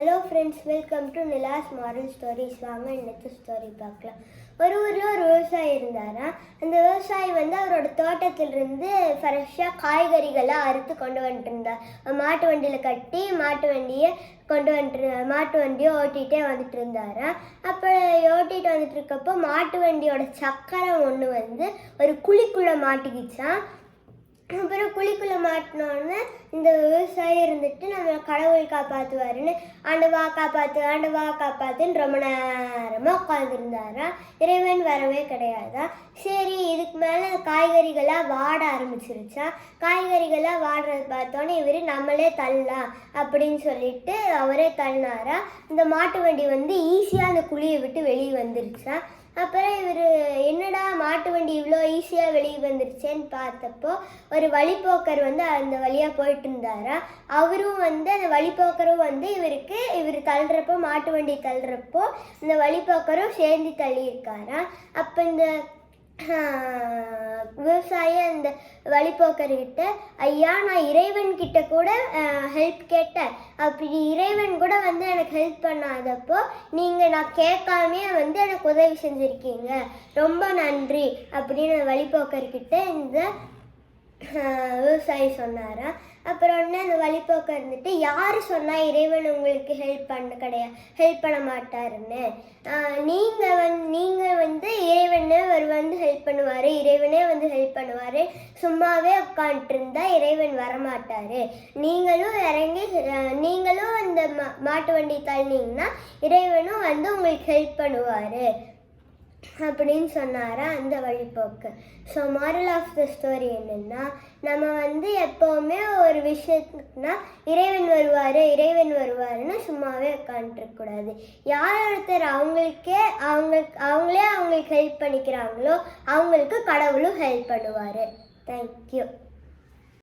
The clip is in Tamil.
Hello friends welcome to Nila's moral stories வாங்க இன்னைக்கு ஸ்டோரி பார்க்கலாம். ஒரு ஊரில் ஒரு விவசாயி இருந்தாராம் அந்த விவசாயி வந்து அவரோட தோட்டத்திலிருந்து ஃப்ரெஷ்ஷாக காய்கறிகளை அறுத்து கொண்டு வந்துட்டு இருந்தார் மாட்டு வண்டியில் கட்டி மாட்டு வண்டியை கொண்டு வந்துட்டு மாட்டு வண்டியை ஓட்டிகிட்டே வந்துட்டு இருந்தாராம் அப்போ ஓட்டிகிட்டு வந்துட்டு இருக்கப்போ மாட்டு வண்டியோட சக்கரம் ஒன்று வந்து ஒரு குழிக்குள்ளே மாட்டிக்கிச்சான் அப்புறம் குழிக்குள்ளே மாட்டினோன்னு இந்த விவசாயி இருந்துட்டு நம்மளை கடவுள் காப்பாற்றுவாருன்னு ஆண்டு வா காப்பாற்று ஆண்டவா காப்பாத்துன்னு ரொம்ப நேரமாக உட்காந்துருந்தாரா இறைவன் வரவே கிடையாதா? சரி இதுக்கு மேலே காய்கறிகளாக வாட ஆரம்பிச்சிருச்சா? காய்கறிகளாக வாடுறத பார்த்தோன்னே இவர் நம்மளே தள்ளலாம் அப்படின்னு சொல்லிட்டு அவரே தள்ளினாரா இந்த மாட்டு வண்டி வந்து ஈஸியாக அந்த குழியை விட்டு வெளியே வந்துருச்சா? அப்புறம் இவர் என்னடா மாட்டு வண்டி இவ்வளோ ஈஸியாக வெளியே வந்துருச்சேன்னு பார்த்தப்போ ஒரு வழிப்போக்கர் வந்து அந்த வழியாக போயிட்டு இருந்தாரா அவரும் வந்து அந்த வழிப்போக்கரும் வந்து இவருக்கு இவர் தள்ளுறப்போ மாட்டு வண்டி தள்ளுறப்போ இந்த வழிப்போக்கரும் சேர்ந்து தள்ளியிருக்காரா? அப்போ இந்த விவசாயி அந்த வழிபோக்கர்கிட்ட ஐயா நான் இறைவன் கிட்ட கூட ஹெல்ப் கேட்டேன். அப்படி இறைவன் கூட வந்து எனக்கு ஹெல்ப் பண்ணாதப்போ நீங்கள் நான் கேட்காமே வந்து எனக்கு உதவி செஞ்சுருக்கீங்க. ரொம்ப நன்றி அப்படின்னு வழிபோக்கர்கிட்ட இந்த விவசாயி சொன்னாரா. அப்புறம் ஒன்று அந்த வழிபோக்க இருந்துட்டு யார் சொன்னால் இறைவன் உங்களுக்கு ஹெல்ப் பண்ண கிடையாது ஹெல்ப் பண்ண மாட்டாருன்னு? நீங்கள் வந்து நீங்கள் ஹெல்ப் பண்ணுவார். இறைவனே வந்து ஹெல்ப் பண்ணுவார். சும்மாவே உட்காந்துட்டு இருந்தா இறைவன் வரமாட்டார். நீங்களும் இறங்கி நீங்களும் அந்த மா மாட்டு வண்டி தள்ளினீங்கன்னா இறைவனும் வந்து உங்களுக்கு ஹெல்ப் பண்ணுவார். அப்படின்னு சொன்னாரா அந்த வழிபோக்கு. So moral of the story என்னென்னா நம்ம வந்து எப்போவுமே ஒரு விஷயத்துக்குனா இறைவன் வருவார் இறைவன் வருவாருன்னு சும்மாவே உட்காந்துருக்கக்கூடாது யார் ஒருத்தர் அவங்களுக்கே அவங்களுக்கு அவங்களே அவங்களுக்கு ஹெல்ப் பண்ணிக்கிறாங்களோ அவங்களுக்கு கடவுளும் ஹெல்ப் பண்ணுவார். தேங்க்யூ